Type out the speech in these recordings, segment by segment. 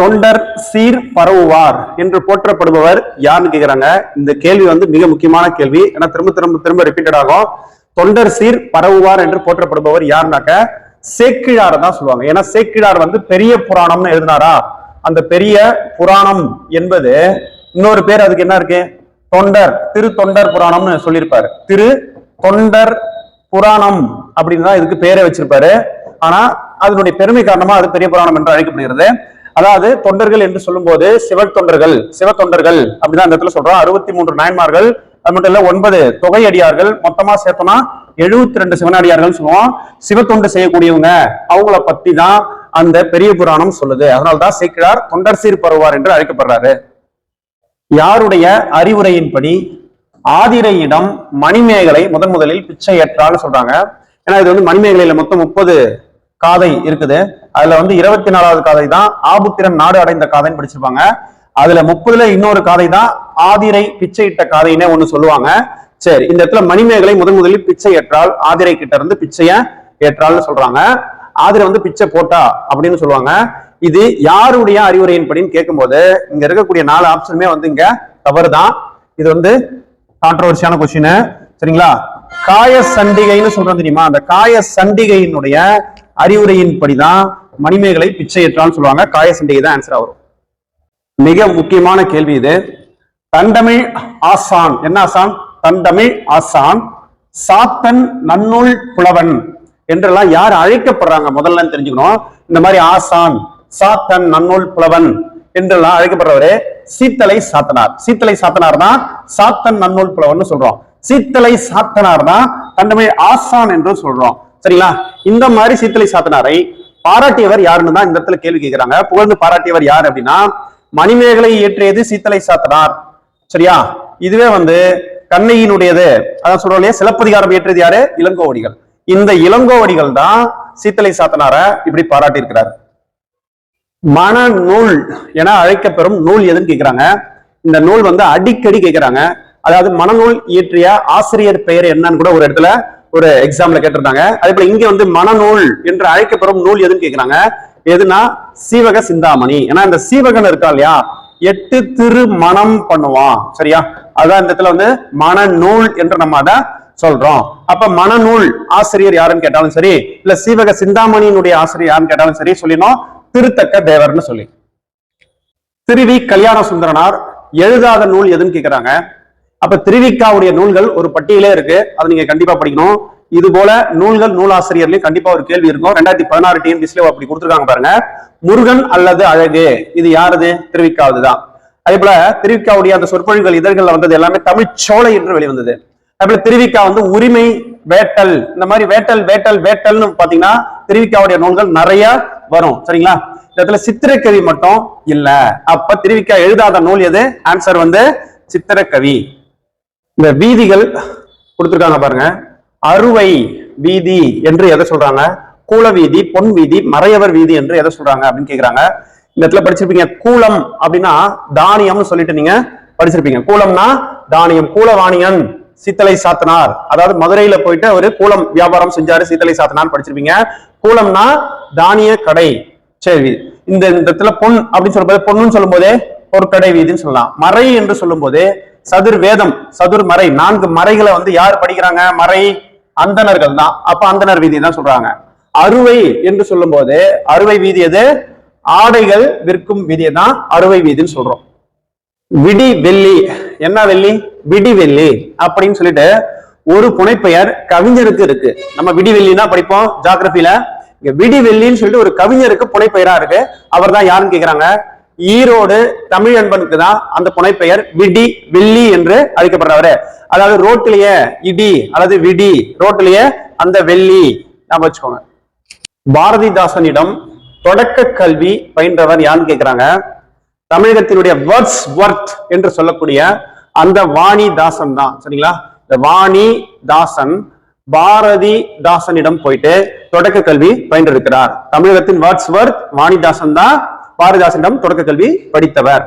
தொண்டர் சீர் பரவுவார் என்று போற்றப்படுபவர் யாருன்னு கேக்குறாங்க? இந்த கேள்வி வந்து மிக முக்கியமான கேள்வி. ஏன்னா திரும்ப திரும்ப திரும்ப ரிப்பீட்டட் ஆகும். தொண்டர் சீர் பரவுவார் என்று போற்றப்படுபவர் யாருனாக்க சேக்கிழார் தான் சொல்லுவாங்க. ஏன்னா சேக்கிழார் வந்து பெரிய புராணம்னு எழுதினாரா? அந்த பெரிய புராணம் என்பது இன்னொரு பேர் அதுக்கு என்ன இருக்கு? தொண்டர் திரு தொண்டர் புராணம்னு சொல்லியிருப்பாரு. திரு தொண்டர் புராணம் அப்படின்னு தான் இதுக்கு பேரை வச்சிருப்பாரு. ஆனா அதனுடைய பெருமை காரணமா அது பெரிய புராணம் என்று அழைக்கப்படுகிறது. அதாவது தொண்டர்கள் என்று சொல்லும்போது சிவ தொண்டர்கள் சிவ தொண்டர்கள் அப்படிதான் இந்த இடத்துல சொல்றோம். அறுபத்தி மூன்று நாயன்மார்கள் அது மட்டும் இல்ல ஒன்பது தொகை அடியார்கள் மொத்தமா சேர்த்தோம்னா எழுபத்தி ரெண்டு சிவனடியார்கள் சொல்லுவோம் சிவத்தொண்டு செய்யக்கூடியவங்க அவங்கள பத்தி தான் அந்த பெரிய புராணம் சொல்லுது. அதனால்தான் சேக்கிழார் தொண்டர் சீர் பருவார் என்று அழைக்கப்படுறாரு. யாருடைய அறிவுரையின்படி ஆதிரையிடம் மணிமேகலை முதன் முதலில் பிச்சை ஏற்றான்னு சொல்றாங்க. ஏன்னா இது வந்து மணிமேகலையில மொத்தம் முப்பது காதை இருக்குது. அதுல வந்து இருபத்தி நாலாவது காதை தான் ஆபுத்திரன் நாடு அடைந்த காதைன்னு படிச்சிருப்பாங்க. அதுல முப்பதுல இன்னொரு காதை தான் ஆதிரை பிச்சையிட்ட காதைன்னே ஒண்ணு சொல்லுவாங்க. சரி இந்த இடத்துல மணிமேகலை முதன் முதலில் பிச்சை ஏற்றால் ஆதிரை கிட்ட இருந்து பிச்சைய ஏற்றால்னு சொல்றாங்க. ஆதிரை வந்து பிச்சை போட்டா அப்படின்னு சொல்லுவாங்க. இது யாருடைய அறிவுரையின்படின்னு கேட்கும்போது இங்க இருக்கக்கூடிய நாலு ஆப்ஷனுமே வந்து இங்க தவறுதான். இது வந்து கான்ட்ரவர்சியான கொஸ்டின் சரிங்களா? காய சண்டிகைன்னு சொல்றோம் தெரியுமா? அந்த காய சண்டிகையினுடைய அறிவுரையின்படிதான் மணிமேகலை பிச்சை ஏற்றான்னு சொல்லுவாங்க. காய தான் ஆன்சர் வரும். மிக முக்கியமான கேள்வி இது. தண்டமிழ் ஆசான். என்ன ஆசான்? தண்டமிழ் ஆசான். சாத்தன் நன்னூல் புலவன் என்றெல்லாம் யார் அழைக்கப்படுறாங்க? முதல்ல தெரிஞ்சுக்கணும். இந்த மாதிரி ஆசான் சாத்தன் நன்னூல் புலவன் என்றெல்லாம் அழைக்கப்படுறவரு சீத்தலை சாத்தனார். சீத்தலை சாத்தனார் தான் சாத்தன் நன்னூல் புலவன் சொல்றோம். சீத்தலை சாத்தனார் தான் தண்டமிழ் ஆசான் என்று சொல்றோம். சரிங்களா? இந்த மாதிரி சீத்தலை சாத்தனாரை பாராட்டியவர் யாருன்னு தான் இந்த இடத்துல கேள்வி கேட்கிறாங்க. புகழ்ந்து பாராட்டியவர் யார் அப்படின்னா மணிமேகலை இயற்றியது சீத்தலை சாத்தனார். சரியா? இதுவே வந்து கண்ணையினுடையது அதான் சொல்றோம் இல்லையா? சிலப்பதிகாரம் இயற்றியது யாரு? இளங்கோவடிகள். இந்த இளங்கோவடிகள் தான் சீத்தலை சாத்தனார இப்படி பாராட்டி இருக்கிறார் மனநூல் என அழைக்கப்பெறும் நூல் எதுன்னு கேக்குறாங்க இந்த நூல் வந்து அடிக்கடி கேக்குறாங்க அதாவது மனநூல் இயற்றிய ஆசிரியர் பெயர் என்னன்னு கூட ஒரு இடத்துல ஒரு எக்ஸாம்ல கேட்டிருந்தாங்க. அதே போல இங்க வந்து மனநூல் என்று அழைக்கப்படும் நூல் எதுன்னு கேக்குறாங்க? எதுனா சீவக சிந்தாமணி. ஏன்னா இந்த சீவகன் இருக்கா இல்லையா? எட்டு திரு மனம் பண்ணுவான். சரியா? அதான் இந்த இடத்துல வந்து மனநூல் என்று நம்ம அதை சொல்றோம். அப்ப மனநூல் ஆசிரியர் யாருன்னு கேட்டாலும் சரி இல்ல சீவக சிந்தாமணியினுடைய ஆசிரியர் யாருன்னு கேட்டாலும் சரி சொல்லினோம் திருத்தக்க தேவர்னு சொல்லி. திருவி கல்யாண சுந்தரனார் எழுதாத நூல் எதுன்னு கேக்குறாங்க? அப்ப திருவிக்காவுடைய நூல்கள் ஒரு பட்டியலே இருக்கு. அதை நீங்க கண்டிப்பா படிக்கணும். இது போல நூல்கள் நூலாசிரியர்லயும் கண்டிப்பா ஒரு கேள்வி இருக்கும். ரெண்டாயிரத்தி பதினாறு டிஎன்பிசில அப்படி கொடுத்துருக்காங்க பாருங்க. முருகன் அல்லது அழகு. இது யாருது? திருவிக்காவது தான் அதே போல திருவிக்காவுடைய அந்த சொற்பொழிவுகள் இதழ்கள்ல வந்தது எல்லாமே தமிழ் சோலை என்று வெளிவந்தது. அதே போல திருவிக்கா வந்து உரிமை வேட்டல். இந்த மாதிரி வேட்டல் வேட்டல் வேட்டல்னு பாத்தீங்கன்னா திருவிக்காவுடைய நூல்கள் நிறைய வரும். சரிங்களா? இந்த இடத்துல சித்திரக்கவி மட்டும் இல்ல. அப்ப திருவிக்கா எழுதாத நூல் எது? ஆன்சர் வந்து சித்திரக்கவி. இந்த வீதிகள் கொடுத்துருக்காங்க பாருங்க. அறுவை வீதி என்று எதை சொல்றாங்க? கூல வீதி பொன் வீதி மறையவர் வீதி என்று எதை சொல்றாங்க அப்படின்னு கேக்குறாங்க. இந்த இடத்துல படிச்சிருப்பீங்க கூலம் அப்படின்னா தானியம்னு சொல்லிட்டு நீங்க படிச்சிருப்பீங்க. கூலம்னா தானியம் கூலவாணியன் சீத்தலை சாத்தனார். அதாவது மதுரையில போயிட்டு ஒரு கூலம் வியாபாரம் செஞ்சாரு சீத்தலை சாத்தனார் படிச்சிருப்பீங்க. கூலம்னா தானிய கடை. சரி இந்த இந்த இடத்துல பொன் அப்படின்னு சொல்லும்போது பொண்ணுன்னு சொல்லும்போதே பொருட்கடை வீதின்னு சொல்லலாம். மறை என்று சொல்லும்போது சதுர் வேதம் சதுர் மறை நான்கு மறைகளை வந்து யார் படிக்கிறாங்க? மறை அந்தணர்கள் தான். அப்ப அந்தணர் வீதி தான் சொல்றாங்க. அறுவை என்று சொல்லும்போது அறுவை வீதி எது? ஆடைகள் விற்கும் வீதியை தான் அறுவை வீதின்னு சொல்றோம். விடி வெள்ளி. என்ன வெள்ளி? விடி வெள்ளி அப்படின்னு சொல்லிட்டு ஒரு புனைப்பெயர் கவிஞருக்கு இருக்கு. நம்ம விடி வெள்ளினா படிப்போம் ஜாகிரபில இங்க விடி வெள்ளின்னு சொல்லிட்டு ஒரு கவிஞருக்கு புனைப்பெயரா இருக்கு. அவர் தான் யாருன்னு கேக்குறாங்க? ஈரோடு தமிழ் அன்பனுக்கு தான் அந்த புனைப்பெயர் விடி வெள்ளி என்று அழைக்கப்படுறவர். அதாவது ரோட்டிலேயே இடி அல்லது விடி ரோட்டிலேயே அந்த வெள்ளி நம்ம வச்சுக்கோங்க. பாரதிதாசனிடம் தொடக்க கல்வி பயின்றவர் யாருன்னு கேட்கிறாங்க தமிழகத்தினுடைய வேர்ட்ஸ் ஒர்த் என்று சொல்லக்கூடிய அந்த வாணி தாசன் தான். சரிங்களா? இந்த வாணி தாசன் பாரதி தாசனிடம் போயிட்டு தொடக்க கல்வி பயின்றிருக்கிறார். தமிழகத்தின் வேர்ட்ஸ் ஒர்த் வாணிதாசன் தான் பாரதிதாசனிடம் தொடக்க கல்வி படித்தவர்.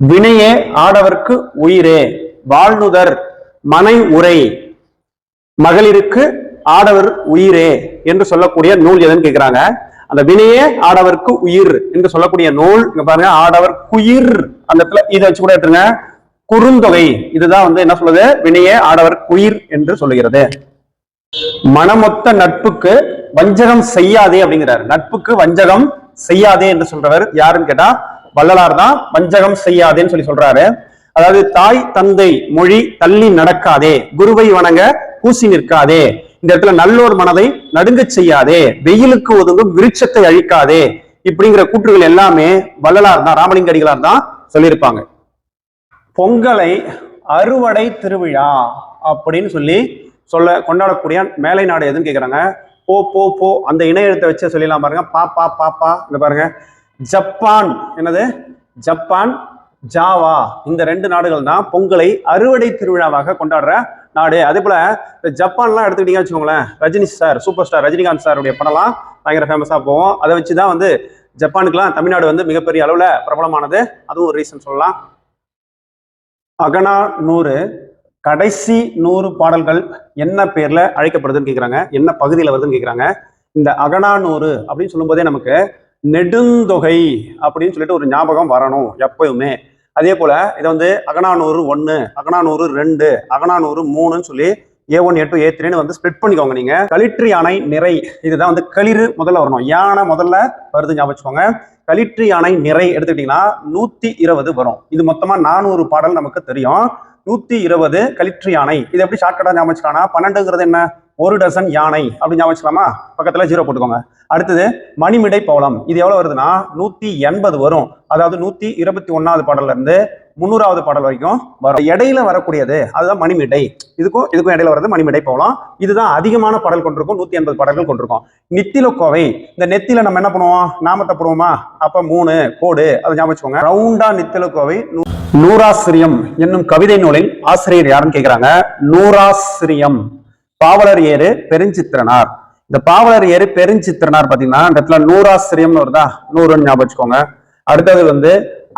வினையே ஆடவர்க்கு உயிரே வாழ்நுதர் மனை உரை. மகளிருக்கு ஆடவர் உயிரே என்று சொல்லக்கூடிய நூல் எதுன்னு கேக்குறாங்க. அந்த வினையே ஆடவர்க்கு உயிர் என்று சொல்லக்கூடிய நூல் இங்க பாருங்க ஆடவர் குயிர். அந்த இடத்துல இதை வச்சு கூட எடுத்துருங்க. குறுந்தொகை. இதுதான் வந்து என்ன சொல்லுது? வினையே ஆடவர் குயிர் என்று சொல்லுகிறது. மனமொத்த நட்புக்கு வஞ்சகம் செய்யாதே அப்படிங்கிறார். நட்புக்கு வஞ்சகம் செய்யாதே என்று சொல்றவர் யாருன்னு கேட்டா வள்ளலார் தான் வஞ்சகம் செய்யாதேன்னு சொல்லி சொல்றாரு. அதாவது தாய் தந்தை மொழி தள்ளி நடக்காதே. குருவை வணங்க பூசி நிற்காதே. இந்த இடத்துல நல்லோர் மனதை நடுங்கச் செய்யாதே. வெயிலுக்கு ஒதுங்கும் விருட்சத்தை அழிக்காதே. இப்படிங்கிற கூற்றுகள் எல்லாமே வள்ளலார் தான் ராமலிங்க அடிகளார் தான் சொல்லியிருப்பாங்க. பொங்கலை அறுவடை திருவிழா அப்படின்னு சொல்லி சொல்ல கொண்டாடக்கூடிய மேலை நாடு எதுன்னு கேக்குறாங்க? போ போ போ. அந்த இணைய எழுத்தை வச்சு சொல்லிடலாம் பாருங்க. பா பா பாப்பா இந்த பாருங்க. ஜப்பான். என்னது? Japan Java. இந்த ரெண்டு நாடுகள் தான் பொங்கலை அறுவடை திருவிழாவாக கொண்டாடுற நாடு. அதே போல இந்த ஜப்பான்லாம் எடுத்துக்கிட்டீங்கன்னு வச்சுக்கோங்களேன். Rajini sir super star Rajinikanth சாருடைய படம்லாம் பயங்கர ஃபேமஸாக போகும். அதை வச்சு தான் வந்து ஜப்பானுக்குலாம் தமிழ்நாடு வந்து மிகப்பெரிய அளவில் பிரபலமானது. அதுவும் ஒரு ரீசன் சொல்லலாம். அகனா நூறு கடைசி நூறு பாடல்கள் என்ன பேர்ல அழைக்கப்படுதுன்னு கேக்குறாங்க என்ன பகுதியில் வருதுன்னு கேக்குறாங்க. இந்த அகனா நூறு அப்படின்னு சொல்லும்போதே நமக்கு நெடுந்தொகை அப்படின்னு சொல்லிட்டு ஒரு ஞாபகம் வரணும் எப்பயுமே அதே போல இதை வந்து அகனானூறு ஒன்று அகனானூறு ரெண்டு அகனானூறு மூணுன்னு சொல்லி ஏ ஒன் ஏ டூ ஏ த்ரீன்னு வந்து ஸ்ப்ளிட் பண்ணிக்கோங்க நீங்க. களிற்று யானை நிறை இதுதான் வந்து களிறு முதல்ல வரணும். யானை முதல்ல வருது ஞாபகம் வச்சுக்கோங்க. களிற்று யானை நிறை எடுத்துக்கிட்டீங்கன்னா நூத்தி இருபது வரும். இது மொத்தமா நானூறு பாடல் நமக்கு தெரியும். நூத்தி இருபது களிற்று யானை. இது எப்படி ஷார்ட்கட்டா ஞாபகம் வச்சுக்கானா பன்னெண்டுங்கிறது என்ன? ஒரு டசன் யானை. அப்படின்னு ஞாபகம் வச்சுக்கலாமா? பக்கத்துல ஜீரோ போட்டுக்கோங்க. அடுத்தது மணிமிடை பவளம். இது எவ்வளவு வருதுன்னா? நூத்தி எண்பது வரும். அதாவது நூத்தி இருபத்தி ஒன்னாவது பாடல்ல இருந்து முன்னூறாவது பாடல் வரைக்கும் வரும். இடையில வரக்கூடியது அதுதான் மணிமிடை. இதுக்கும் இதுக்கும் இடையில வர்றது மணிமிடை போகலாம். இதுதான் அதிகமான பாடல் கொண்டிருக்கும் நூத்தி எண்பது பாடல்கள் கொண்டிருக்கும். நித்தில கோவை இந்த நெத்தில நம்ம என்ன பண்ணுவோம்? நாமத்தை போடுவோமா? அப்ப மூணு கோடு அதை ஞாபகம் வச்சுக்கோங்க. ரவுண்டா நித்தில கோவை நூறாசிரியம் என்னும் கவிதை நூலின் ஆசிரியர் யாருன்னு கேட்கிறாங்க நூறாசிரியம். பாவலர் ஏறு பெருஞ்சித்திரனார். இந்த பாவலர் ஏறு பெருஞ்சித்திரனார் பாத்தீங்கன்னா இந்த இடத்துல நூறாசிரியம்னு வருதா? நூறுன்னு ஞாபகம் வச்சுக்கோங்க. அடுத்தது வந்து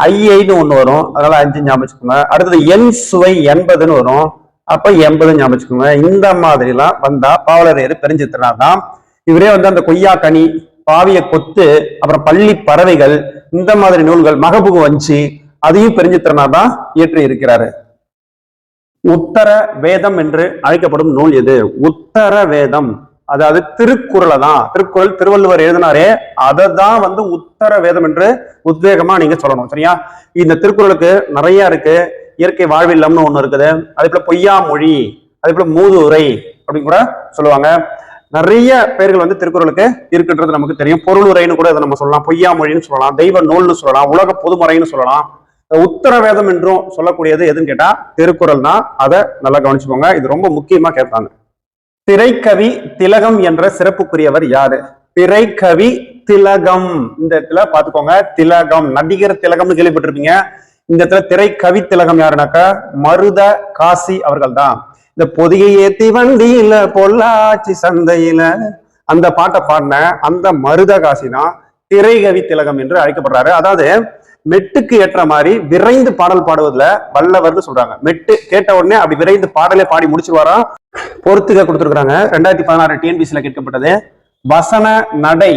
ஐஐன்னு ஒன்று வரும். அதனால அஞ்சு ஞாபகம் அடுத்தது எண் சுவை எண்பதுன்னு வரும். அப்போ எண்பது ஞாபகம் இந்த மாதிரிலாம் வந்தால் வந்தா பாவலர் தான் இவரே வந்து அந்த கொய்யா கனி பாவிய கொத்து அப்புறம் பள்ளி பறவைகள் இந்த மாதிரி நூல்கள் மகபுகு வஞ்சி அதையும் பெருஞ்சித்திரனார் தான் இயற்றி இருக்கிறாரு. உத்தர வேதம் என்று அழைக்கப்படும் நூல் எது? உத்தர வேதம். அதாவது திருக்குறளை தான். திருக்குறள் திருவள்ளுவர் எழுதினாரே அதை தான் வந்து உத்தர வேதம் என்று உத்வேகமா நீங்க சொல்லணும் சரியா? இந்த திருக்குறளுக்கு நிறைய இருக்கு. இயற்கை வாழ்வில்லம்னு ஒண்ணு இருக்குது. அதே போல பொய்யா மொழி அதே போல மூதுரை அப்படின்னு கூட சொல்லுவாங்க. நிறைய பெயர்கள் வந்து திருக்குறளுக்கு இருக்குன்றது நமக்கு தெரியும். பொருளுரைன்னு கூட இதை நம்ம சொல்லலாம் பொய்யா மொழின்னு சொல்லலாம் தெய்வ நூல்னு சொல்லலாம் உலக பொதுமுறைன்னு சொல்லலாம். உத்தர வேதம் என்றும் சொல்லக்கூடியது எதுன்னு கேட்டா திருக்குறள் தான் அதை நல்லா கவனிச்சுக்கோங்க. இது ரொம்ப முக்கியமா கேட்பாங்க திரைக்கவி திலகம் என்ற சிறப்புக்குரியவர் யாரு? திரைக்கவி திலகம். இந்த இடத்துல பாத்துக்கோங்க திலகம். நடிகர் திலகம்னு கேள்விப்பட்டிருப்பீங்க. இந்த இடத்துல திரைக்கவி திலகம் யாருனாக்கா? மருத காசி அவர்கள் தான் இந்த பொதிகை ஏத்தி வண்டியில பொள்ளாச்சி சந்தையில அந்த பாட்டை பாடின அந்த மருத காசி தான் திரைகவி திலகம் என்று அழைக்கப்படுறாரு. அதாவது மெட்டுக்கு ஏற்ற மாதிரி விரைந்து பாடல் பாடுவதுல வல்லவர்னு சொல்றாங்க. மெட்டு கேட்ட உடனே அப்படி விரைந்து பாடலே பாடி முடிச்சிருவாரா பொறுத்துக்க கொடுத்துருக்குறாங்க. ரெண்டாயிரத்தி பதினாறு டிஎன்பிசியில் கேட்கப்பட்டது. வசன நடை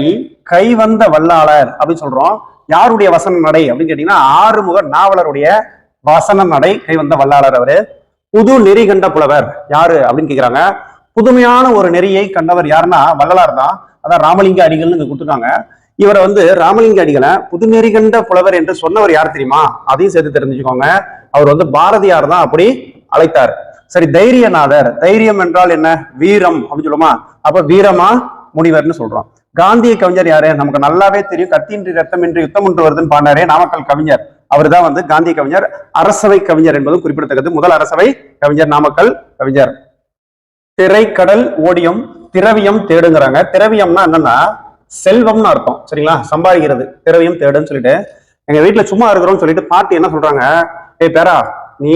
கைவந்த வல்லாளர் அப்படின்னு சொல்றோம். யாருடைய வசன நடை அப்படின்னு கேட்டீங்கன்னா ஆறுமுக நாவலருடைய வசன நடை கைவந்த வல்லாளர் அவரு. புது நெறி கண்ட புலவர் யாரு அப்படின்னு கேக்குறாங்க. புதுமையான ஒரு நெறியை கண்டவர் யாருன்னா வள்ளலார் தான். அதான் ராமலிங்க அடிகள்னு இங்க கொடுத்துருக்காங்க. இவரை வந்து ராமலிங்க அடிகளை புதுநெறி கண்ட புலவர் என்று சொன்னவர் யார் தெரியுமா? அதையும் சேர்த்து தெரிஞ்சுக்கோங்க. அவர் வந்து பாரதியார் தான் அப்படி அழைத்தார். சரி தைரியநாதர். தைரியம் என்றால் என்ன? வீரம் அப்படின்னு சொல்லுமா அப்ப வீரமா முனிவர்னு சொல்றோம். காந்திய கவிஞர் யாரு? நமக்கு நல்லாவே தெரியும். கத்தியின்றி ரத்தமின்றி யுத்தம் ஒன்று வருதுன்னு பாடினாரே நாமக்கல் கவிஞர். அவர் தான் வந்து காந்திய கவிஞர். அரசவை கவிஞர் என்பதும் குறிப்பிடத்தக்கது. முதல் அரசவை கவிஞர் நாமக்கல் கவிஞர். திரைக்கடல் ஓடியம் திரவியம் தேடுங்கிறாங்க. திரவியம்னா என்னன்னா செல்வம்னு அர்த்தம். சரிங்களா? சம்பாதிக்கிறது. திரவியம் தேடுன்னு சொல்லிட்டு. எங்க வீட்டுல சும்மா இருக்கிறோம்னு சொல்லிட்டு பாட்டி என்ன சொல்றாங்க? ஏய் பேரா நீ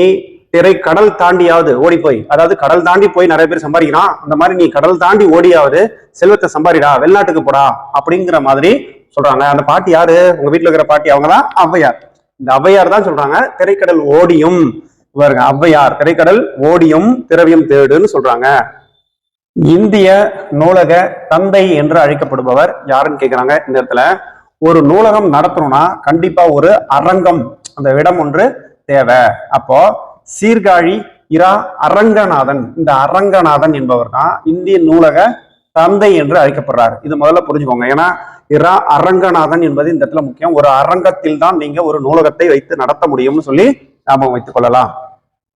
திரை கடல் தாண்டியாவது ஓடி போய். அதாவது கடல் தாண்டி போய் நிறைய பேர் சம்பாதிக்கிறான். அந்த மாதிரி நீ கடல் தாண்டி ஓடியாவது செல்வத்தை சம்பாரிடா வெளிநாட்டுக்கு போடா அப்படிங்கிற மாதிரி சொல்றாங்க. அந்த பாட்டி யாரு? உங்க வீட்டுல இருக்கிற பாட்டி அவங்க தான் ஔவையார். இந்த ஔவையார் தான் சொல்றாங்க திரைக்கடல் ஓடியும். பாருங்க ஔவையார் திரைக்கடல் ஓடியும் திரவியம் தேடுன்னு சொல்றாங்க. இந்திய நூலக தந்தை என்று அழைக்கப்படுபவர் யாருன்னு கேக்குறாங்க இந்த இடத்துல. ஒரு நூலகம் நடத்தணும்னா கண்டிப்பா ஒரு அரங்கம் அந்த இடம் ஒன்று தேவை. அப்போ சீர்காழி இரா அரங்கநாதன். இந்த அரங்கநாதன் என்பவர் தான் இந்திய நூலக தந்தை என்று அழைக்கப்படுறார். இது முதல்ல புரிஞ்சுக்கோங்க. ஏன்னா இரா அரங்கநாதன் என்பது இந்த இடத்துல முக்கியம். ஒரு அரங்கத்தில் தான் நீங்க ஒரு நூலகத்தை வைத்து நடத்த முடியும்னு சொல்லி ஞாபகம் வைத்துக் கொள்ளலாம்.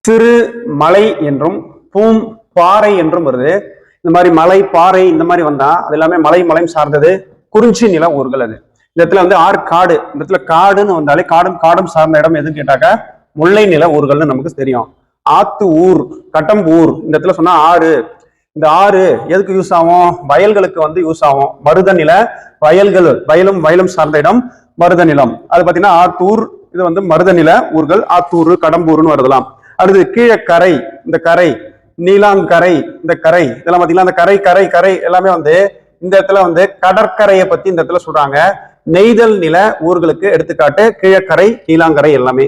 சிறு மலை என்றும் பூம் பாறை என்றும் வருது. இந்த மாதிரி மலை பாறை இந்த மாதிரி வந்தா அது எல்லாமே மலை மலையும் சார்ந்தது குறிஞ்சி நில ஊர்கள் அது. இந்த இடத்துல வந்து ஆறு காடு இந்த இடத்துல காடுன்னு வந்தாலே காடும் காடும் சார்ந்த இடம் எதுன்னு கேட்டாக்க முல்லை நில ஊர்கள்னு நமக்கு தெரியும். ஆத்து ஊர் கட்டம்பூர் இந்த இடத்துல சொன்னா ஆறு. இந்த ஆறு எதுக்கு யூஸ் ஆகும்? வயல்களுக்கு வந்து யூஸ் ஆகும். மருத நில வயல்கள் வயலும் வயலும் சார்ந்த இடம் மருத நிலம். அது பார்த்தீங்கன்னா ஆத்தூர் இது வந்து மருத நில ஊர்கள் ஆத்தூர் கடம்பூர்னு வருதலாம். அடுத்து கீழே கரை இந்த கரை நீலாங்கரை இந்த கரை இதெல்லாம் பார்த்தீங்கன்னா இந்த கரை கரை கரை எல்லாமே வந்து இந்த இடத்துல வந்து கடற்கரையை பத்தி இந்த இடத்துல சொல்றாங்க. நெய்தல் நில ஊர்களுக்கு எடுத்துக்காட்டு கீழக்கரை நீலாங்கரை எல்லாமே.